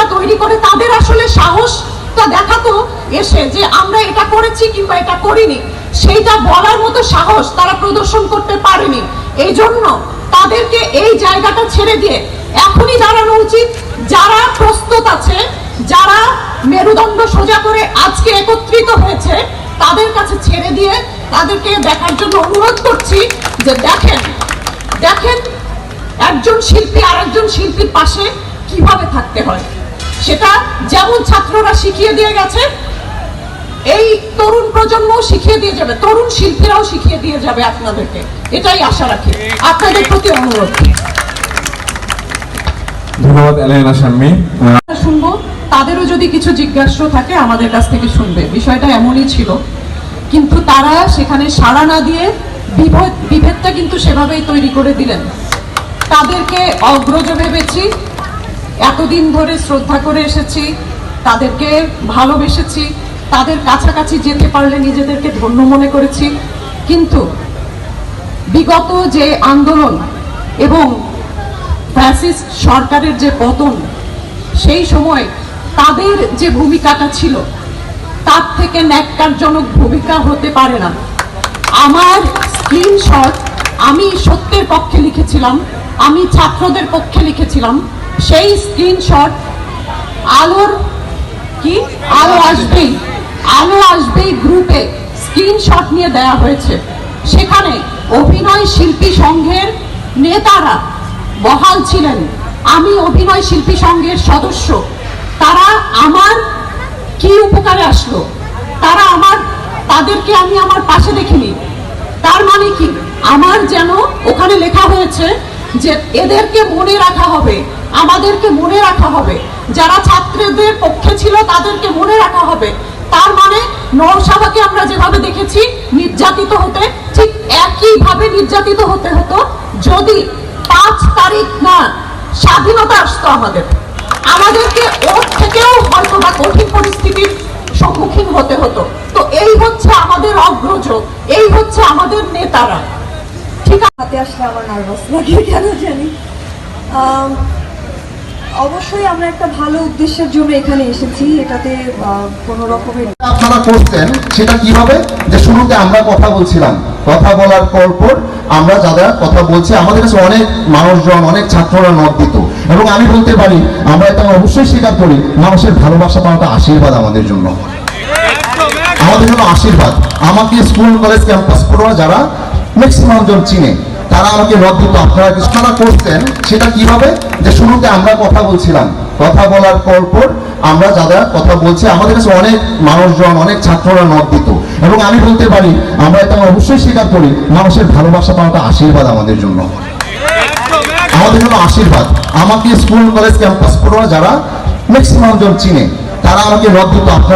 পরিস্থিতিটা তৈরি করে তাদের আসলে সাহসটা দেখাতো এসে যে আমরা এটা করেছি কিংবা এটা করিনি। সেইটা বলার মতো সাহস তারা প্রদর্শন করতে পারেনি। এই জন্য তাদেরকে এই জায়গাটা ছেড়ে দিয়ে এখনই দাঁড়ানো উচিত। যারা প্রস্তুত আছে, যারা মেরুদণ্ড সোজা করে আজকে একত্রিত হয়েছে, তাদের কাছে ছেড়ে দিয়ে তাদেরকে দেখার জন্য অনুরোধ করছি যে দেখেন দেখেন একজন শিল্পী আর শিল্পীর পাশে কীভাবে থাকতে হয়। সেটা যেমন ছাত্ররা শিখিয়ে দিয়ে গেছে এই তরুণ প্রজন্ম শিখিয়ে দিয়ে যাবে তরুণ শিল্পীরাও শিখিয়ে দিয়ে যাবে আপনাদেরকে। এটাই আশা রাখি। আপনাদের প্রতি অনুরোধ। ধন্যবাদ এলাইনা শাম্মী শুনব তাদেরও যদি কিছু জিজ্ঞাসা থাকে আমাদের কাছ থেকে শুনবে। বিষয়টা এমনই ছিল। কিন্তু তারা সেখানে সাড়া না দিয়ে বিভেদ বিভেদটা কিন্তু সেভাবেই তৈরি করে দিলেন। তাদেরকে অগ্রজ ভেবেছি এতদিন ধরে শ্রদ্ধা করে এসেছি, তাদেরকে ভালোবেসেছি, তাদের কাছাকাছি যেতে পারলে নিজেদেরকে ধন্য মনে করেছি। কিন্তু বিগত যে আন্দোলন এবং ফ্যাসিস্ট সরকারের যে পতন, সেই সময় তাদের যে ভূমিকাটা ছিল, তার থেকে ন্যাক্কারজনক ভূমিকা হতে পারে না। আমার স্ক্রিনশট আমি সত্যের পক্ষে লিখেছিলাম, আমি ছাত্রদের পক্ষে লিখেছিলাম সেই স্ক্রিনশট আলোর কি? আলো আসবেই। আলো আসবেই গ্রুপে স্ক্রিনশট নিয়ে দেয়া হয়েছে। সেখানে অভিনয় শিল্পী সংঘের নেতারা বহাল ছিলেন। আমি অভিনয় শিল্পী সংঘের সদস্য। তারা আমার কি উপকারে আসলো? তারা আমার, তাদেরকে আমি আমার পাশে দেখিনি। তার মানে কি? আমার যেন ওখানে লেখা হয়েছে যে এদেরকে মনে রাখা হবে। রাখা হবে। যারা ছাত্রদের পক্ষে ছিল তাদেরকে মনে রাখা হবে। তার মানে নরসাবাকে আমরা যেভাবে দেখেছি, নির্যাতিত হতে, ঠিক একইভাবে নির্যাতিত হতে হতো যদি পাঁচ তারিখ না স্বাধীনতা আসতো আমাদের। আমাদেরকে ওর থেকেও হয়তো বা কঠিন পরিস্থিতির সম্মুখীন হতে হতো। তো এই হচ্ছে আমাদের অগ্রজ, এই হচ্ছে আমাদের নেতারা। ঠিক আছে? আসলে আমার নার্ভাস লাগে, কেন জানি। অবশ্যই আমরা একটা ভালো উদ্দেশ্যের জন্য এখানে এসেছি, এটাতে কোনো রকমের আপনারা করতেন সেটা কীভাবে? যে শুরুতে আমরা কথা বলছিলাম, কথা বলার পর পর আমরা যারা কথা বলছি, আমাদের কাছে অনেক মানুষজন, অনেক ছাত্ররা মত দিত। এবং আমি বলতে পারি, আমরা এটা অবশ্যই স্বীকার করি, মানুষের ভালোবাসা পাওয়াটা আশীর্বাদ আমাদের জন্য। আমাদের জন্য আশীর্বাদ। আমাকে স্কুল, কলেজ, ক্যাম্পাস পড়ুয়া যারা ম্যাক্সিমাম জন চিনে তারা আমাকে মত দিত। আপনারা কিছু তারা করতেন সেটা কীভাবে? যে শুরুতে আমরা কথা বলছিলাম। কথা বলার পর পর আমরা যারা কথা বলছি, আমাদের কাছে অনেক মানুষজন, অনেক ছাত্ররা মত দিত। এবং আমি বলতে পারি, আমরা এটা অবশ্যই স্বীকার করি, মানুষের ভালোবাসা পাওয়াটা আশীর্বাদ আমাদের জন্য। আমাদের জন্য আশীর্বাদ। আমাকে স্কুল, কলেজ, ক্যাম্পাস পড়ুয়া যারা ম্যাক্সিমাম জন চিনে, তারা আমাকে মত দিত। আপনারা